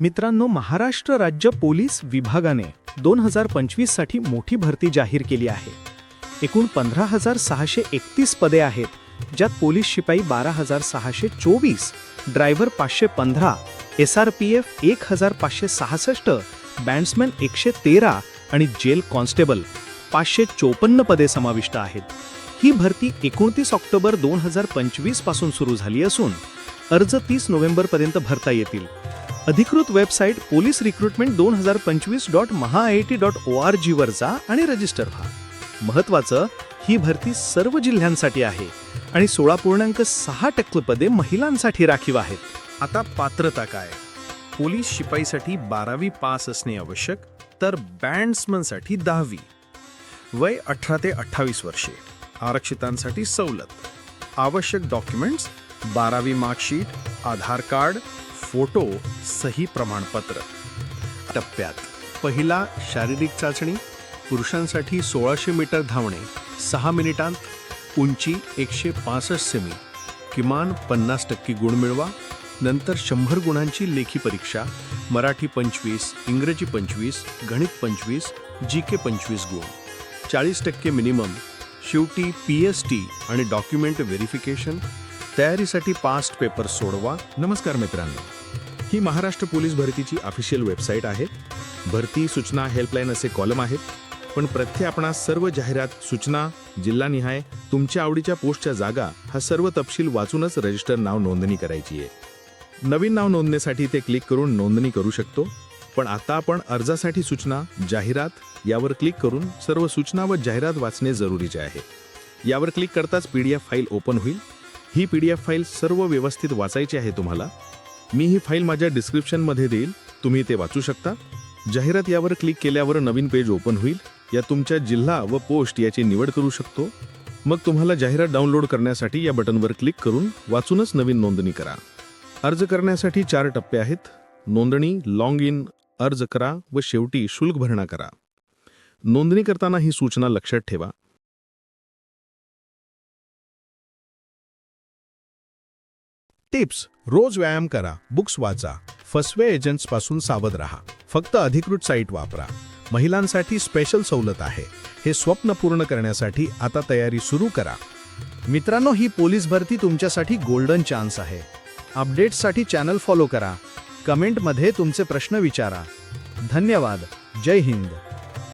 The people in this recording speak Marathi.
मित्रांनो महाराष्ट्र राज्य पोलीस विभागाने दोन हजार पंचवीससाठी मोठी भरती जाहीर केली आहे. एकूण पंधरा हजार सहाशे एकतीस पदे आहेत ज्यात पोलीस शिपाई बारा हजार सहाशे चोवीस ड्रायव्हर पाचशे पंधरा एस आर पी एफ एक हजार पाचशे सहासष्ट बँड्समॅन एकशे तेरा आणि जेल कॉन्स्टेबल पाचशे चोपन्न पदे समाविष्ट आहेत. ही भरती एकोणतीस ऑक्टोबर दोन हजार पंचवीसपासून सुरू झाली असून अर्ज तीस नोव्हेंबरपर्यंत भरता येतील. अधिकृत वेबसाईट पोलीस रिक्रुटमेंट दोन हजार पंचवीस dot Maha I T dot O R जीवर जा आणि रजिस्टर व्हा. महत्वाचं ही भरती सर्व जिल्ह्यांसाठी आहे आणि सोळा पूर्णांक सहा टक्के पदे महिलांसाठी राखीव आहेत. आता पात्रता काय? पोलीस शिपाईसाठी बारावी पास असणे आवश्यक तर बँड्समनसाठी दहावी. वय अठरा ते अठ्ठावीस वर्षे आरक्षितांसाठी सवलत. आवश्यक डॉक्युमेंट्स बारावी मार्कशीट आधार कार्ड फोटो सही प्रमाणपत्र. टप्प्यात. पहिला शारीरिक चाचणी पुरुषांसाठी सोळाशे मीटर धावणे सहा मिनिटांत उंची एकशे पासष्ट सेमी किमान पन्नास टक्के गुण मिळवा नंतर शंभर गुणांची लेखी परीक्षा मराठी पंचवीस इंग्रजी पंचवीस गणित पंचवीस जी के पंचवीस गुण. चाळीस टक्के मिनिमम शेवटी पी एस टी आणि डॉक्युमेंट व्हेरिफिकेशन तयारीसाठी पास्ट पेपर सोडवा. नमस्कार मित्रांनो. ही महाराष्ट्र पोलीस भरतीची ऑफिशियल वेबसाईट आहे. भरती सूचना हेल्पलाईन असे कॉलम आहेत. पण प्रत्येक आपणास सर्व जाहिरात सूचना जिल्हानिहाय तुमच्या आवडीच्या पोस्टच्या जागा हा सर्व तपशील वाचूनच रजिस्टर नाव नोंदणी करायची आहे. नवीन नाव नोंदणीसाठी ते क्लिक करून नोंदणी करू शकतो. पण आता आपण अर्जासाठी सूचना जाहिरात यावर क्लिक करून सर्व सूचना व जाहिरात वाचणे जरुरीचे आहे. यावर क्लिक करताच P D F file open होईल. ही पी डी एफ फाईल सर्व व्यवस्थित वाचायची आहे तुम्हाला. मी ही फाईल माझ्या डिस्क्रिप्शनमध्ये देईल. तुम्ही ते वाचू शकता. जाहिरात यावर क्लिक केल्यावर नवीन पेज ओपन होईल. या तुमच्या जिल्हा व पोस्ट याची निवड करू शकतो. मग तुम्हाला जाहिरात डाउनलोड करण्यासाठी या बटनवर क्लिक करून वाचूनच नवीन नोंदणी करा. अर्ज करण्यासाठी चार टप्पे आहेत. नोंदणी लॉग इन अर्ज करा व शेवटी शुल्क भरणा करा. नोंदणी करताना ही सूचना लक्षात ठेवा. टिप्स. रोज व्यायाम करा बुक्स वाचा फसवे एजंट्सपासून सावध राहा. फक्त अधिकृत साईट वापरा. महिलांसाठी स्पेशल सवलत आहे. हे स्वप्न पूर्ण करण्यासाठी आता तयारी सुरू करा. मित्रांनो ही पोलीस भरती तुमच्यासाठी गोल्डन चान्स आहे. अपडेट्ससाठी चॅनल फॉलो करा. कमेंटमध्ये तुमचे प्रश्न विचारा. धन्यवाद. जय हिंद.